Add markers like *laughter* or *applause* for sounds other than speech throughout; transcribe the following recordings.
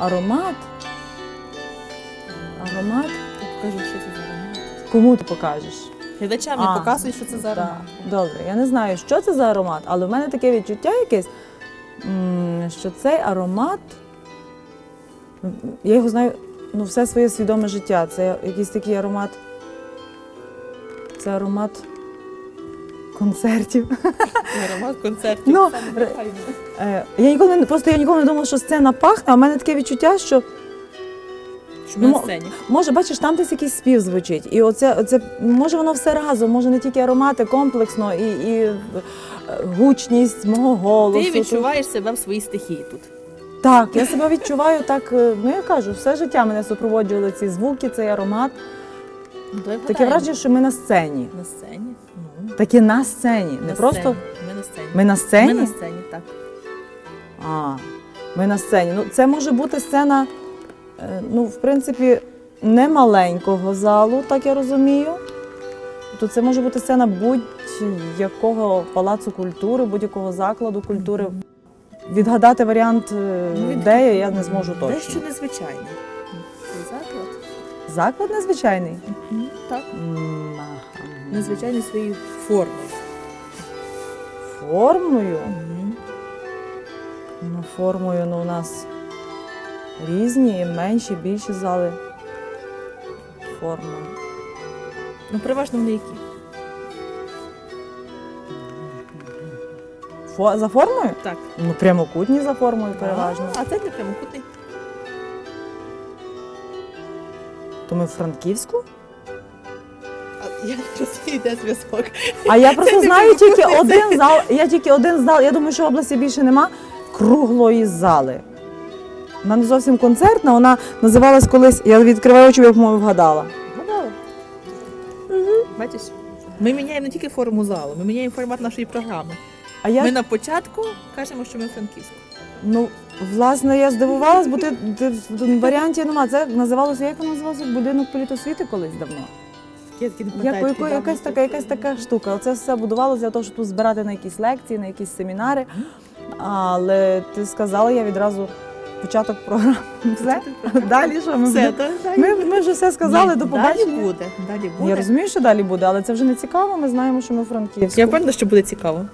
Аромат. Аромат. Покажу, що це за аромат. Кому ти покажеш? Глядачам А. я показую, що це за аромат. Так, Добре, я не знаю, що це за аромат, але в мене таке відчуття якесь, м, що цей аромат, м, я його знаю ну, все своє свідоме життя. Це якийсь такий аромат. Це аромат концертів. Аромат концертів. Ну, правильно. Е, Я ніколи не просто я ніколи не думала, що сцена пахне, а в мене таке відчуття, що Що ми на Ну, сцені. може, бачиш, там десь якийсь спів звучить. І оце, оце може воно все разом, може не тільки аромати комплексно, і, і е, гучність мого голосу. Ти відчуваєш себе в своїй стихії тут. Так, я себе відчуваю так. е, Ну я кажу, все життя мене супроводжували ці звуки, цей аромат. Таке враження, що ми на сцені. На сцені. Ну, Такі на сцені. Не на просто сцені. Ми на сцені. ми на сцені. Ми на сцені, так. А, ми на сцені. Ну, це може бути сцена, е, ну, в принципі, не маленького залу, так я розумію. То це може бути сцена будь-якого палацу культури, будь-якого закладу культури. Відгадати варіант, е, Ну, від- де я, я не зможу точно. Дещо незвичайне. Заклад. Незвичайний. Так. Незвичайний своєю формою. Формою. Ну, формою ну, у нас різні, менші, більші зали. Форма. Ну, переважно вони які. Фо- за формою? Так. Ну, прямокутні за формою переважно. А, а це не прямокутний. То ми в Франківську? А я не розумію, де зв'язок. А я просто знаю тільки один зал. Я тільки один зал. Я думаю, що в області більше нема круглої зали. Вона не зовсім концертна, вона називалась колись. Я відкриваю очі, я по-моєму вгадала. Гадала. Бачиш? Ми міняємо не тільки форму залу, ми міняємо формат нашої програми. А я Ми на початку кажемо, що ми франківську. Ну власне я здивувалась, бо ти, ти в варіанті нема. Це називалося як воно називалося? Будинок політосвіти колись давно. Я таки не Як, якась давно така, якась така штука. Оце все будувалося для того, щоб тут збирати на якісь лекції, на якісь семінари. Але ти сказала, я відразу початок програми. Все? Далі що? Ми, Все, вже- то далі. ми, ми вже все сказали, Ні, до Далі побачення. буде. Далі буде. Я розумію, що далі буде, але це вже не цікаво. Ми знаємо, що ми франківські. Я впевнена, що буде цікаво.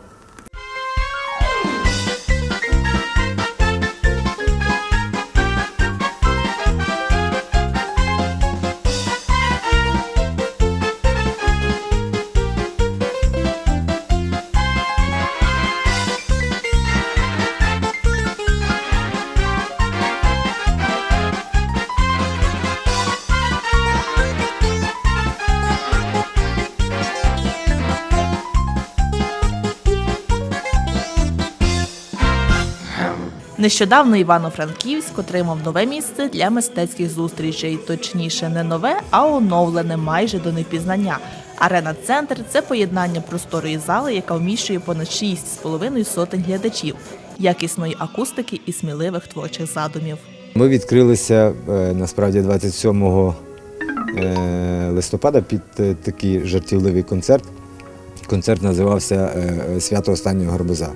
Нещодавно Івано-Франківськ отримав нове місце для мистецьких зустрічей. Точніше, не нове, а оновлене майже до непізнання. Арена Центр це поєднання просторої зали, яка вміщує понад 6,5 сотень глядачів, якісної акустики і сміливих творчих задумів. Ми відкрилися е, насправді 27 е, листопада під е, такий жартівливий концерт. Концерт називався Свято останнього гарбуза.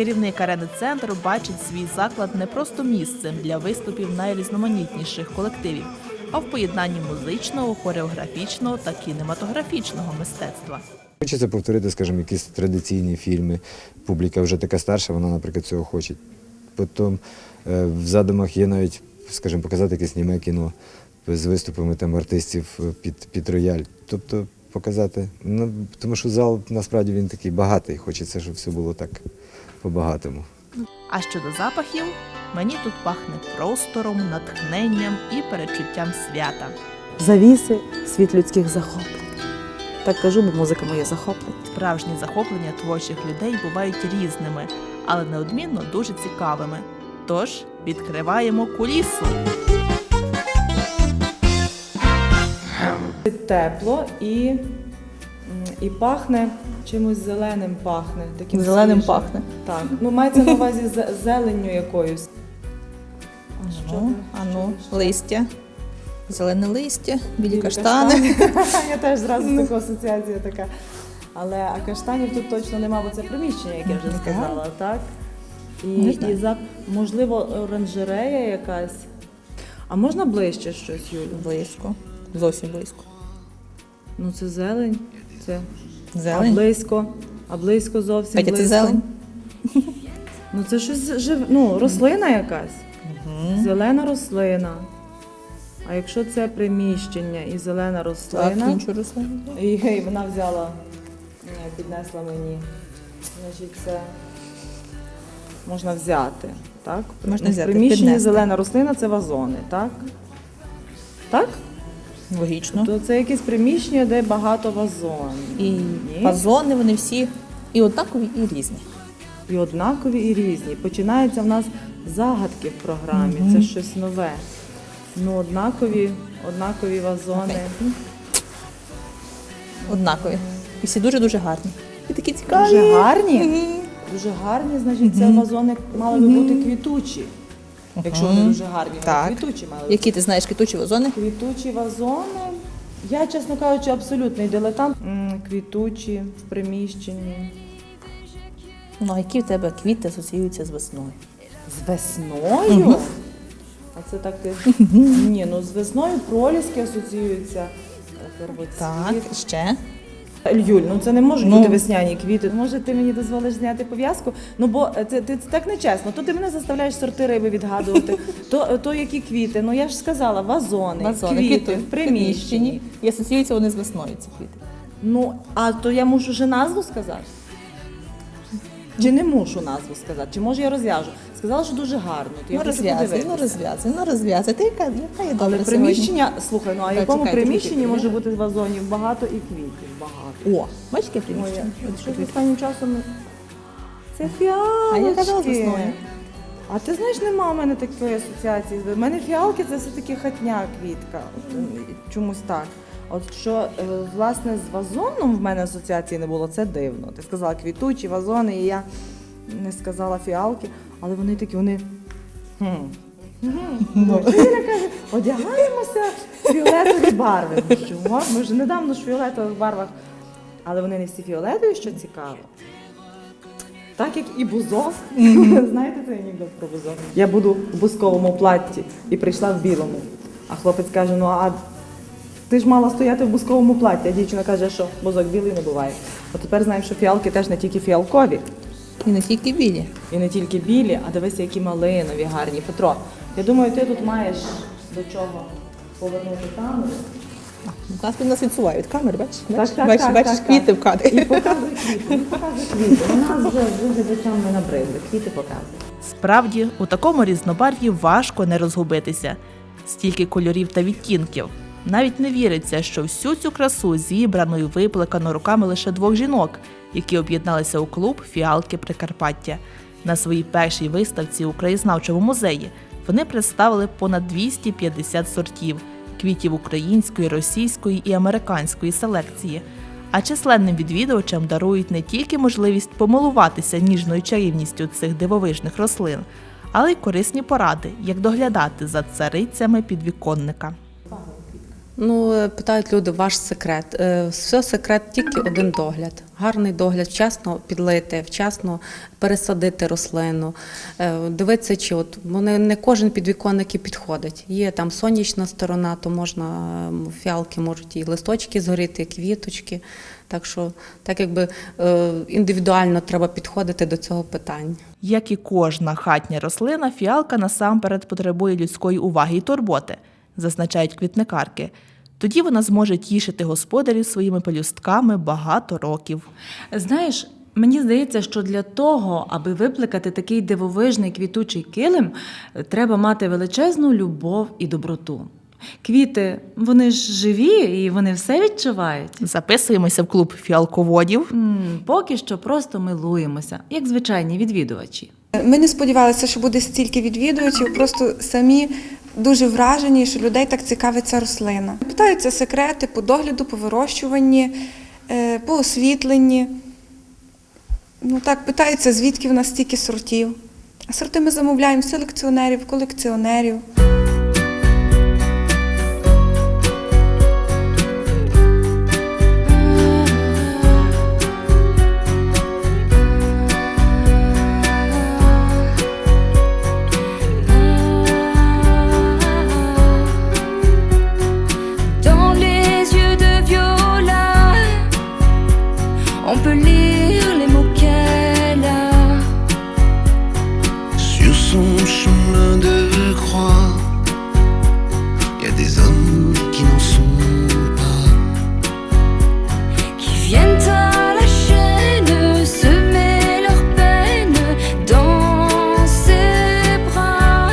Керівник арени центру бачить свій заклад не просто місцем для виступів найрізноманітніших колективів, а в поєднанні музичного, хореографічного та кінематографічного мистецтва. Хочеться повторити, скажімо, якісь традиційні фільми. Публіка вже така старша, вона, наприклад, цього хоче. Потім е, в задумах є навіть, скажімо, показати якесь німе кіно з виступами там артистів е, під, під рояль. Тобто показати. Ну, тому що зал насправді він такий багатий. Хочеться, щоб все було так по-багатому. А щодо запахів, мені тут пахне простором, натхненням і перечуттям свята. Завіси, світ людських захоплень. Так кажу, бо музика моє захоплення. Справжні захоплення творчих людей бувають різними, але неодмінно дуже цікавими. Тож відкриваємо кулісу. Тепло і, і пахне чимось зеленим пахне. Таким Зеленим свіжим. пахне. Так. Ну, мається на увазі з- зеленню якоюсь. А що Ану, ану, що листя. Зелене листя, білі, Білі каштани. *laughs* Я теж зразу така асоціація така. Але а каштанів тут точно нема, бо це приміщення, яке я вже Так. сказала, так? І, Не знаю. і за, можливо, оранжерея якась. А можна ближче щось, Юлю? Близько. Зовсім близько. Ну це зелень, це а близько, а близько зовсім Петя, це зелень? *laughs* Ну це щось жив... ну, рослина якась. Зелена рослина. А якщо це приміщення і зелена Так, рослина, іншу рослину. і гей, вона взяла, піднесла мені. Значить, це можна взяти. Так? Можна взяти, приміщенні піднести. зелена рослина це вазони, так? Так? Логічно. То це якесь приміщення, де багато вазонів. І Ні? вазони вони всі і однакові, і різні. І однакові, і різні. Починаються в нас загадки в програмі. Це щось нове. Ну, однакові, однакові вазони. Однакові. І всі дуже-дуже гарні. І такі цікаві. Дуже гарні. Мгм. Дуже гарні, значить, це вазони мали би бути квітучі. Якщо вони дуже гарні, вони Так. квітучі мали бути. Які ти знаєш квітучі вазони? Квітучі вазони. Я, чесно кажучи, абсолютний дилетант. М, Квітучі в приміщенні. Ну, а які в тебе квіти асоціюються з весною? З весною? А це так ти. Ні, ну з весною проліски асоціюються. Первоцвіт. ще. Юль, ну це не можуть Ну. бути весняні квіти. Може, ти мені дозволиш зняти пов'язку? Ну бо е, це, це, це так нечесно. То ти мене заставляєш сорти риби відгадувати. То, е, то які квіти? Ну я ж сказала, вазони, Вазони, квіти, в приміщенні. І асоціюються вони з весною, ці квіти. Ну, а то я мушу вже назву сказати? Чи не мушу назву сказати? Чи може я розв'яжу? Сказала, що дуже гарно. То я Ну хочу розв'язуй, ну подивитися. розв'язуй, ну розв'язуй. Ти яка, яка є Але сьогодні? приміщення, слухай, ну а в якому чекайте, приміщенні чекайте, може бути вазонів багато і квітів багато? О, бачиш, яке приміщення? що останнім часом? Це А я казала з фіалочки. весною. А ти знаєш, нема в мене такої асоціації. У мене фіалки це все-таки хатня квітка. От, Чомусь так. От що е, власне з вазоном в мене асоціації не було, це дивно. Ти сказала квітучі вазони, і я не сказала фіалки, але вони такі, вони. Хм. Ну, Іра каже, одягаємося в фіолетові барви. Ну, Чого? Ми вже недавно ж в фіолетових барвах, але вони не всі фіолетові, що цікаво. Так як і бузок. Знаєте цей анекдот про бузок? Я буду в бузковому платті і прийшла в білому. А хлопець каже: ну а ти ж мала стояти в бузковому платті, а дівчина каже, що бузок білий не буває. От тепер знаємо, що фіалки теж не тільки фіалкові. І не тільки білі. І не тільки білі, а дивися, які малинові гарні. Петро, я думаю, ти тут маєш до чого повернути камеру. У нас, у нас відсувають камери, бачиш? Бачиш, так, бачиш, так, бачиш так, квіти так. в кадрі. І показуй квіти, і показуй квіти. У нас вже вже глядачам не набридли. Квіти показуй. Справді, у такому різнобарв'ї важко не розгубитися. Стільки кольорів та відтінків. Навіть не віриться, що всю цю красу зібрано і виплекано руками лише двох жінок, які об'єдналися у клуб Фіалки Прикарпаття. На своїй першій виставці у краєзнавчому музеї вони представили понад 250 сортів квітів української, російської і американської селекції. А численним відвідувачам дарують не тільки можливість помилуватися ніжною чарівністю цих дивовижних рослин, але й корисні поради, як доглядати за царицями підвіконника. Ну, е, питають люди, ваш секрет. Е, Все секрет тільки один догляд. Гарний догляд, вчасно підлити, вчасно пересадити рослину. Е, Дивитися, чи от вони не кожен підвіконник і підходить. Є там сонячна сторона, то можна фіалки можуть і листочки згоріти, і квіточки. Так що, так якби індивідуально треба підходити до цього питання. Як і кожна хатня рослина, фіалка насамперед потребує людської уваги і турботи, зазначають квітникарки. Тоді вона зможе тішити господарів своїми пелюстками багато років. Знаєш, мені здається, що для того, аби виплекати такий дивовижний квітучий килим, треба мати величезну любов і доброту. Квіти, вони ж живі і вони все відчувають. Записуємося в клуб фіалководів. М, Поки що просто милуємося, як звичайні відвідувачі. Ми не сподівалися, що буде стільки відвідувачів, просто самі дуже вражені, що людей так цікавить ця рослина. Питаються секрети по догляду, по вирощуванні, е, по освітленні. Ну так, питаються, звідки в нас стільки сортів. А сорти ми замовляємо селекціонерів, колекціонерів. Croix, il y a des hommes qui n'en sont pas. qui viennent à la chaîne semer leur peine dans ses bras.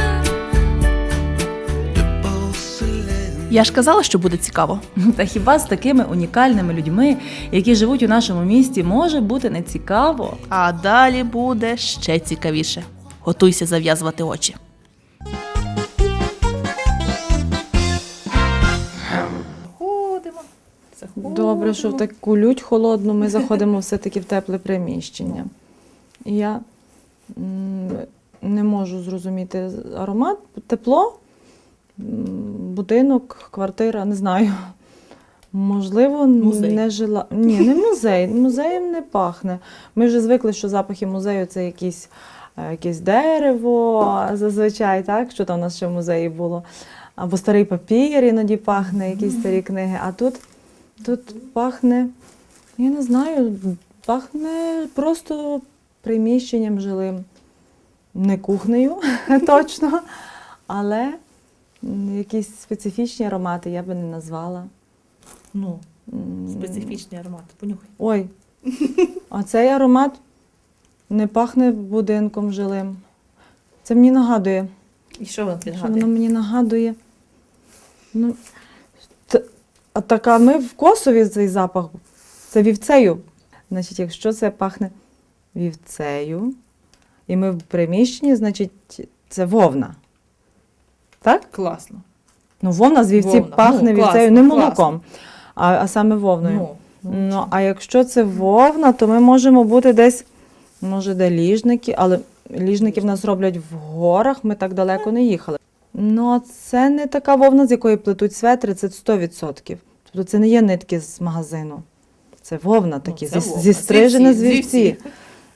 De porcelaine. Я ж казала, що буде цікаво. *laughs* Та хіба з такими унікальними людьми, які живуть у нашому місті, може бути не цікаво? А далі буде ще цікавіше. Готуйся зав'язувати очі. Добре, що в таку лють холодну ми *laughs* заходимо все-таки в тепле приміщення. І я не можу зрозуміти аромат, тепло, будинок, квартира, не знаю. Можливо, Музей. не жила. Ні, не музей. Музеєм не пахне. Ми вже звикли, що запахи музею це якісь, е, якесь дерево зазвичай, так? Що там у нас ще в музеї було. Або старий папір іноді пахне, якісь старі книги. А тут, тут пахне, я не знаю, пахне просто приміщенням жилим. Не кухнею, *laughs* точно, але якісь специфічні аромати я би не назвала. Ну, специфічний аромат. Понюхай. Ой, а цей аромат не пахне будинком жилим. Це мені нагадує. І що воно тобі Що воно мені нагадує? Ну, а так, а ми в Косові цей запах. Це вівцею. Значить, якщо це пахне вівцею, і ми в приміщенні, значить, це вовна. Так? Класно. Ну, вовна з вівці Вовна. пахне Ну, вівцею, класно, не класно. молоком, а, а саме вовною. Ну, Ну, а якщо це вовна, то ми можемо бути десь, може, де ліжники, але ліжники в нас роблять в горах, ми так далеко не їхали. Ну, а це не така вовна, з якої плетуть светри, це 100%. Тобто це не є нитки з магазину. Це вовна такі, Ну, це зі, вовна. зі стрижені З з вівці, вівці.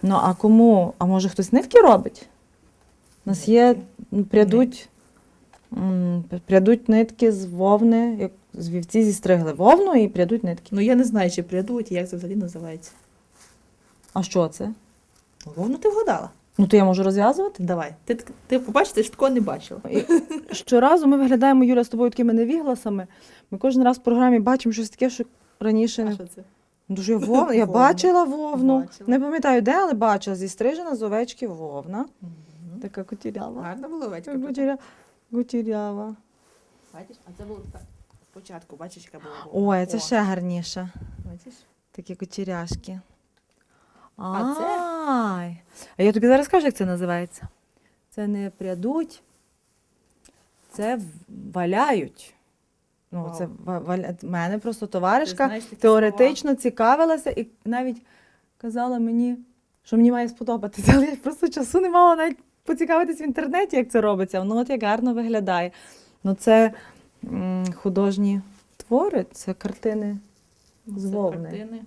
Ну, а кому? А може хтось нитки робить? У нас є прядуть, м, прядуть нитки з вовни, як з вівці зістригли вовну і прядуть нитки. Ну я не знаю, чи прядуть, як це взагалі називається. А що це? Ну, Вовну ти вгадала. Ну, то я можу розв'язувати. Давай. Ти, ти побачиш, ти ж такого не бачила. Щоразу ми виглядаємо, Юля, з тобою такими невігласами. Ми кожен раз в програмі бачимо щось таке, що раніше А не. що це? Дуже вовна. Я Вовна. бачила вовну. Бачила. Не пам'ятаю де, але бачила. Зістрижена з овечки вовна. Така кутірява. Гарно було вечір. Кутіря... Кутірява. Бачиш, а це було так. Спочатку, бачиш, яка була вовна. Ой, це О, ще гарніше. Бачиш? Такі кутіряшки. А це? Ай. А я тобі зараз кажу, як це називається. Це не прядуть, це валяють. Ну, Вау. це ва- валя... Мене просто Ти товаришка знаєш такі теоретично цікавилася і навіть казала мені, що мені має сподобатися. Але я просто часу не мала навіть поцікавитись в інтернеті, як це робиться. Ну, от як гарно виглядає. Ну, це м, художні твори, це картини з Це вовни. Картини.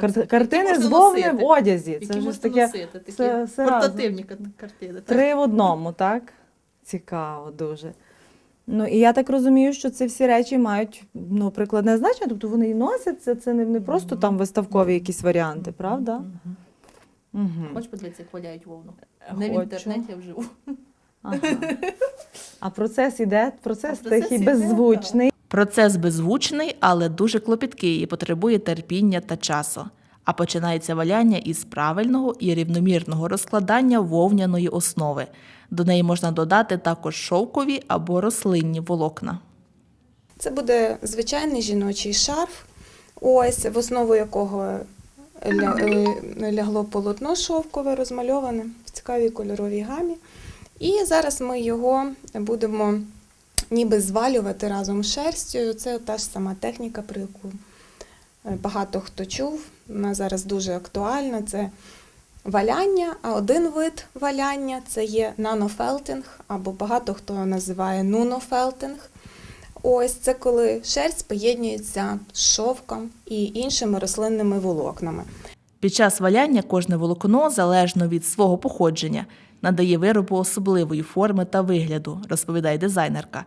Кар- картини з можна вовни носити. в одязі. Які Це ж можна таке носити, такі все портативні кар- картини. так? три в одному, так? Цікаво дуже. Ну і я так розумію, що ці всі речі мають ну, прикладне значення, тобто вони і носяться, це не, не просто там виставкові якісь варіанти, правда? Мгм. Угу. Хочеш подивитися, як валяють вовну? Не в інтернеті, а вживу. Ага. А процес іде, процес, А процес тихий, іде, беззвучний. Процес беззвучний, але дуже клопіткий і потребує терпіння та часу. А починається валяння із правильного і рівномірного розкладання вовняної основи. До неї можна додати також шовкові або рослинні волокна. Це буде звичайний жіночий шарф, ось в основу якого е, лягло полотно шовкове, розмальоване в цікавій кольоровій гамі. І зараз ми його будемо ніби звалювати разом з шерстю. Це та ж сама техніка, про яку е, багато хто чув. Вона зараз дуже актуальна. Це валяння, а один вид валяння це є нанофелтинг, або багато хто називає нунофелтинг. Ось це коли шерсть поєднується з шовком і іншими рослинними волокнами. Під час валяння кожне волокно, залежно від свого походження, надає виробу особливої форми та вигляду, розповідає дизайнерка.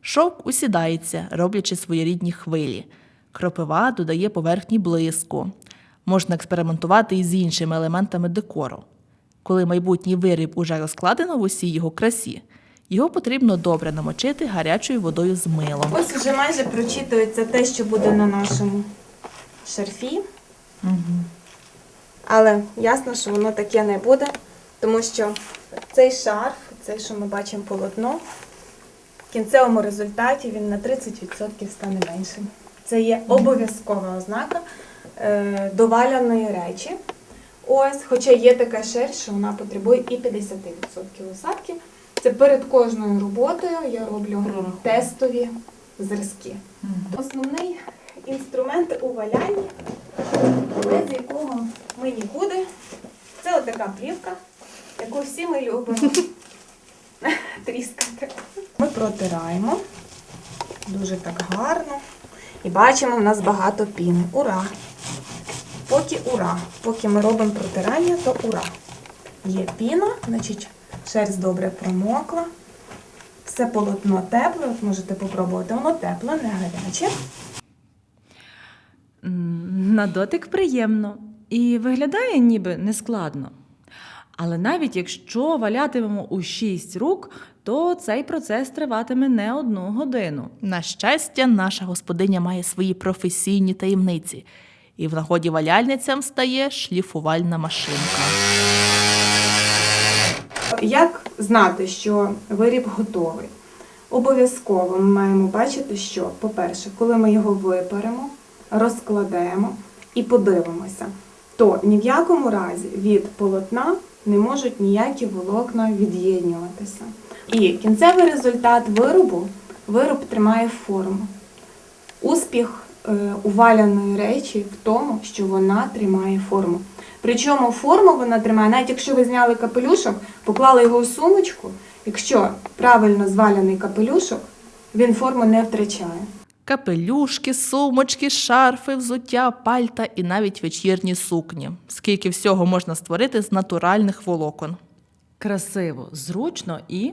Шовк усідається, роблячи своєрідні хвилі. Кропива додає поверхні блиску. Можна експериментувати і з іншими елементами декору. Коли майбутній виріб уже розкладено в усій його красі, його потрібно добре намочити гарячою водою з милом. Ось вже майже прочитується те, що буде на нашому шарфі. Але ясно, що воно таке не буде, тому що цей шарф, цей, що ми бачимо полотно, в кінцевому результаті він на 30% стане меншим. Це є обов'язкова ознака е, доваляної речі. Ось, хоча є така шерсть, що вона потребує і 50% усадки. Це перед кожною роботою я роблю тестові зразки. Основний інструмент у валянні, без якого ми нікуди, це отака плівка, яку всі ми любимо *laughs* тріскати. Ми протираємо дуже так гарно. І бачимо, в нас багато піни. Ура! Поки ура. Поки ми робимо протирання, то ура. Є піна, значить шерсть добре промокла. Все полотно тепле, от можете попробувати. Воно тепле, не гаряче. На дотик приємно і виглядає ніби нескладно. Але навіть якщо валятимемо у шість рук, то цей процес триватиме не одну годину. На щастя, наша господиня має свої професійні таємниці, і в нагоді валяльницям стає шліфувальна машинка. Як знати, що виріб готовий? Обов'язково ми маємо бачити, що, по-перше, коли ми його виперемо, розкладемо і подивимося, то ні в якому разі від полотна не можуть ніякі волокна від'єднюватися. І кінцевий результат виробу вироб тримає форму. Успіх е, уваляної речі в тому, що вона тримає форму. Причому форму вона тримає, навіть якщо ви зняли капелюшок, поклали його у сумочку, якщо правильно зваляний капелюшок, він форму не втрачає. Капелюшки, сумочки, шарфи, взуття, пальта і навіть вечірні сукні. Скільки всього можна створити з натуральних волокон. Красиво, зручно і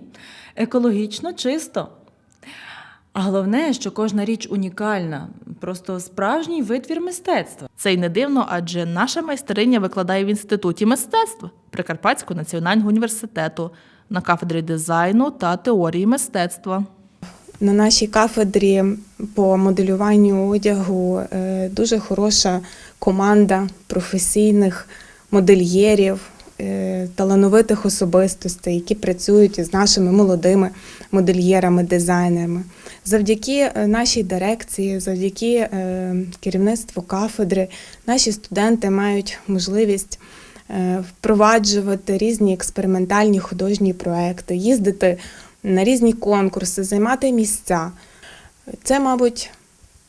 екологічно чисто. А головне, що кожна річ унікальна, просто справжній витвір мистецтва. Це й не дивно, адже наша майстриня викладає в інституті мистецтв Прикарпатського національного університету на кафедрі дизайну та теорії мистецтва. На нашій кафедрі по моделюванню одягу е, дуже хороша команда професійних модельєрів, е, талановитих особистостей, які працюють із нашими молодими модельєрами, дизайнерами. Завдяки е, нашій дирекції, завдяки керівництву кафедри, наші студенти мають можливість впроваджувати різні експериментальні художні проекти, їздити на різні конкурси, займати місця. Це, мабуть,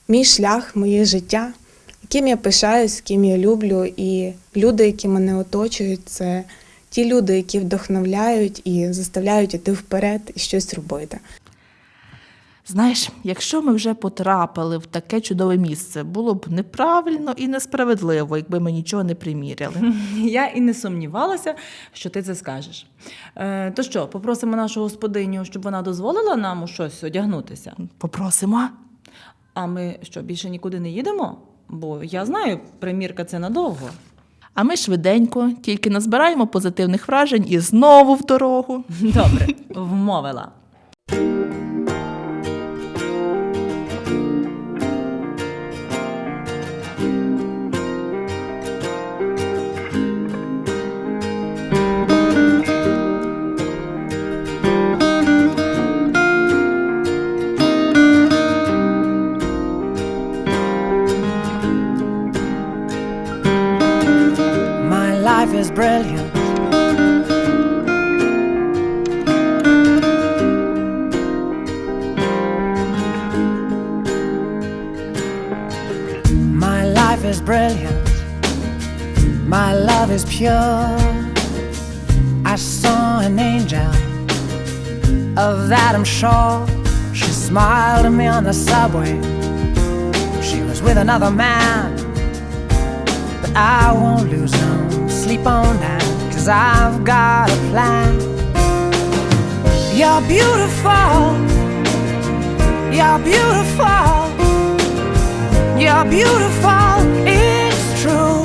мій шлях, моє життя, яким я пишаюсь, ким я люблю. І люди, які мене оточують, це ті люди, які вдохновляють і заставляють іти вперед і щось робити. Знаєш, якщо ми вже потрапили в таке чудове місце, було б неправильно і несправедливо, якби ми нічого не приміряли. *laughs* Я і не сумнівалася, що ти це скажеш. Е, то що, попросимо нашу господиню, щоб вона дозволила нам у щось одягнутися? Попросимо. А ми що, більше нікуди не їдемо? Бо я знаю, примірка це надовго. А ми швиденько, тільки назбираємо позитивних вражень і знову в дорогу. *laughs* Добре, вмовила. Brilliant. My life is brilliant. My love is pure. I saw an angel, of that I'm sure. She smiled at me on the subway. She was with another man. But I won't lose no keep on cause I've got a plan. You're beautiful, you're beautiful, you're beautiful, it's true.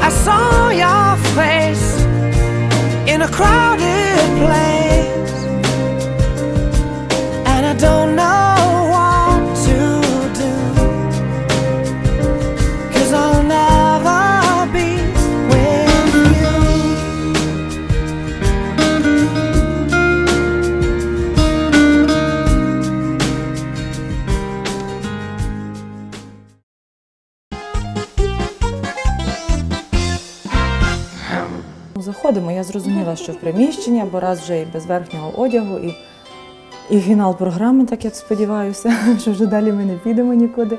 I saw your face in a crowded place. Заходимо, я зрозуміла, що в приміщення, бо раз вже і без верхнього одягу, і, і фінал програми, так я сподіваюся, *laughs* що вже далі ми не підемо нікуди.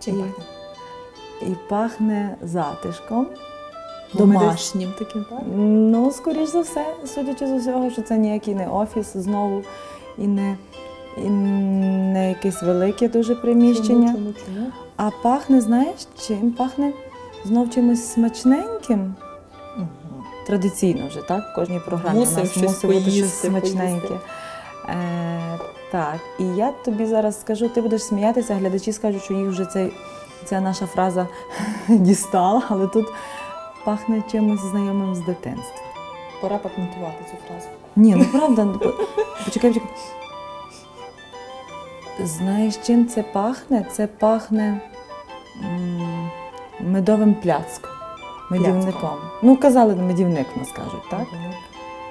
Чим І- пахне? І пахне затишком. Домашнім таким, так? Ну, скоріш за все, судячи з усього, що це ніякий не офіс знову і не, і не якесь велике дуже приміщення. Чому, чому, чому? А пахне, знаєш, чим? Пахне знов чимось смачненьким. Традиційно вже, так? В кожній програмі Мусив у нас щось мусить бути щось поїсти, смачненьке. поїсти. Е, так, і я тобі зараз скажу, ти будеш сміятися, глядачі скажуть, що їх вже цей, ця наша фраза *laughs* дістала, але тут пахне чимось знайомим з дитинства. Пора патентувати цю фразу. Ні, ну правда, ну, по- почекай, почекай. Знаєш, чим це пахне? Це пахне м, медовим пляцком, медівником. Ну, казали, медівник нас кажуть, так?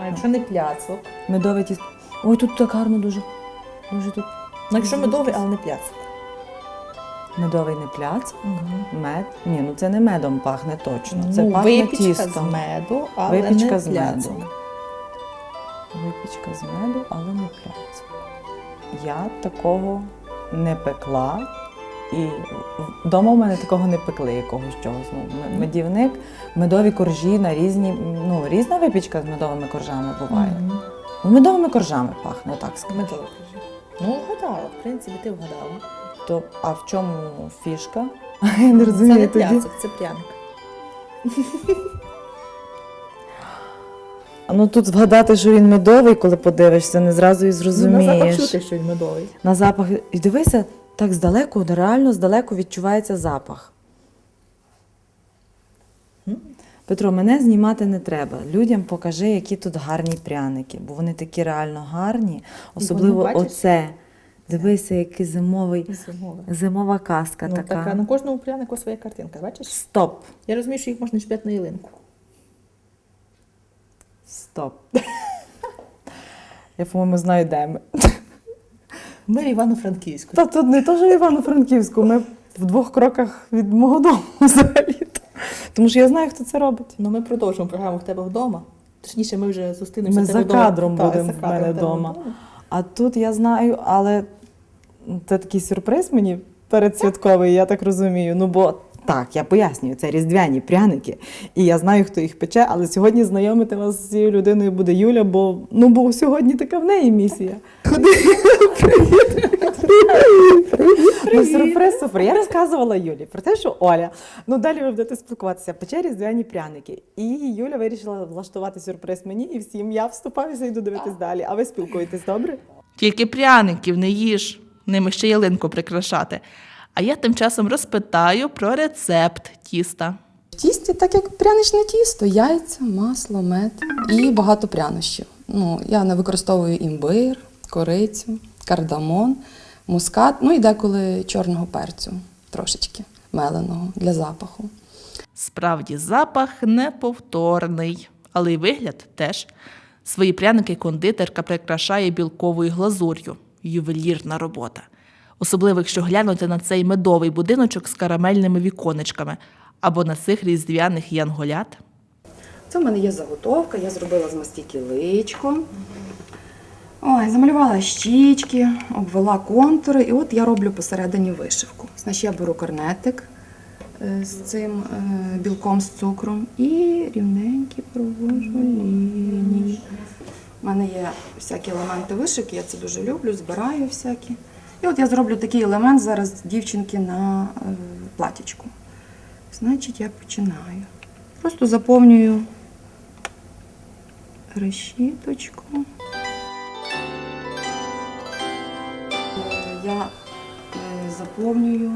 А якщо не пляцок? Медове тісто. Ой, тут так гарно дуже. Дуже тут. Ну, якщо медовий, але не пляцок. Медовий не пляцок, мед. Ні, ну це не медом пахне точно. Це ну, пахне випічка тістом. з меду, але Випічка не з пляцок. меду. Випічка з меду, але не пляцок. Я такого не пекла. І вдома в мене такого не пекли якогось чогось. Ну, медівник, медові коржі на різні. Ну, різна випічка з медовими коржами буває. Ну, медовими коржами пахне, так скажу. Медовий кажи. Ну, вгадала, в принципі, ти вгадала. То, а в чому фішка? Я не розумію це не тоді. пляцок, це пряник. Ну тут згадати, що він медовий, коли подивишся, не зразу і Ну, на зрозумієш. запах чути, що він медовий. На запах. І дивися, так здалеку, реально здалеку відчувається запах. Петро, мене знімати не треба. Людям покажи, які тут гарні пряники, бо вони такі реально гарні. Особливо оце. Дивися, який зимовий, Зимове. зимова казка Ну, така. така, на кожному прянику своя картинка, бачиш? Стоп. Я розумію, що їх можна чіпляти на ялинку. Стоп. *laughs* Я, по-моєму, знаю, де ми. *laughs* Ми в Івано-Франківську. Та тут не теж в Івано-Франківську, ми в двох кроках від мого дому *laughs* взагалі. Тому що я знаю, хто це робить. Ну, ми продовжимо програму в тебе вдома. Точніше, ми вже зустрінемося Ми за кадром будемо в мене вдома. А тут я знаю, але це такий сюрприз мені передсвятковий, я так розумію. Ну бо так, я пояснюю, це різдвяні пряники. І я знаю, хто їх пече, але сьогодні знайомити вас з цією людиною буде Юля, бо ну бо сьогодні така в неї місія. Ходи. Ну, сюрприз, супер. Я розказувала Юлі про те, що Оля, ну далі ви будете спілкуватися, пече різдвяні пряники. І Юля вирішила влаштувати сюрприз мені і всім. Я вступаюся і йду дивитись далі. А ви спілкуєтесь добре? Тільки пряників не їж, ними ще ялинку прикрашати. А я тим часом розпитаю про рецепт тіста. В тісті, так як пряничне тісто, яйця, масло, мед і багато прянощів. Ну, я не використовую імбир, корицю, кардамон, мускат, ну і деколи чорного перцю, трошечки меленого для запаху. Справді, запах неповторний, але й вигляд теж. Свої пряники кондитерка прикрашає білковою глазур'ю. Ювелірна робота. Особливо, якщо глянути на цей медовий будиночок з карамельними віконечками або на цих різдвяних янголят. Це в мене є заготовка, я зробила з мастики личко. Ой, замалювала щічки, обвела контури, і от я роблю посередині вишивку. Значить, я беру корнетик е, з цим е, білком з цукром і рівненькі провожу лінії. У мене є всякі елементи вишивки, я це дуже люблю, збираю всякі. І от я зроблю такий елемент зараз дівчинки на е, платічку. Значить, я починаю. Просто заповнюю решіточку. Е, Я е, заповнюю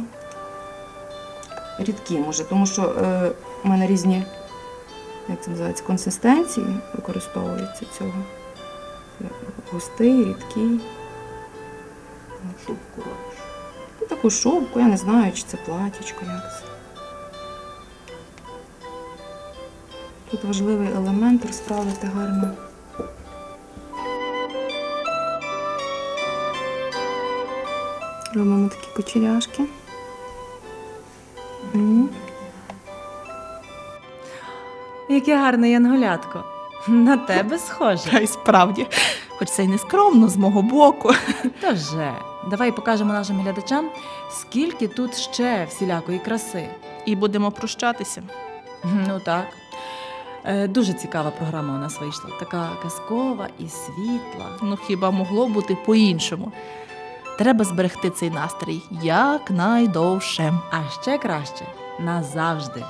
рідкі, може, тому що в мене різні, як це називається, консистенції використовуються цього. Густий, рідкий. Шубку робиш. Ну, таку шубку, я не знаю, чи це платічко, як це. Тут важливий елемент розправити гарно. Робимо такі кучеряшки. Яке гарне янголятко. На тебе схоже. Та й справді, хоч це й не скромно з мого боку. Та вже, давай покажемо нашим глядачам, скільки тут ще всілякої краси. І будемо прощатися. Ну так. Е, Дуже цікава програма у нас вийшла. Така казкова і світла. Ну хіба могло бути по-іншому? Треба зберегти цей настрій якнайдовше. А ще краще назавжди.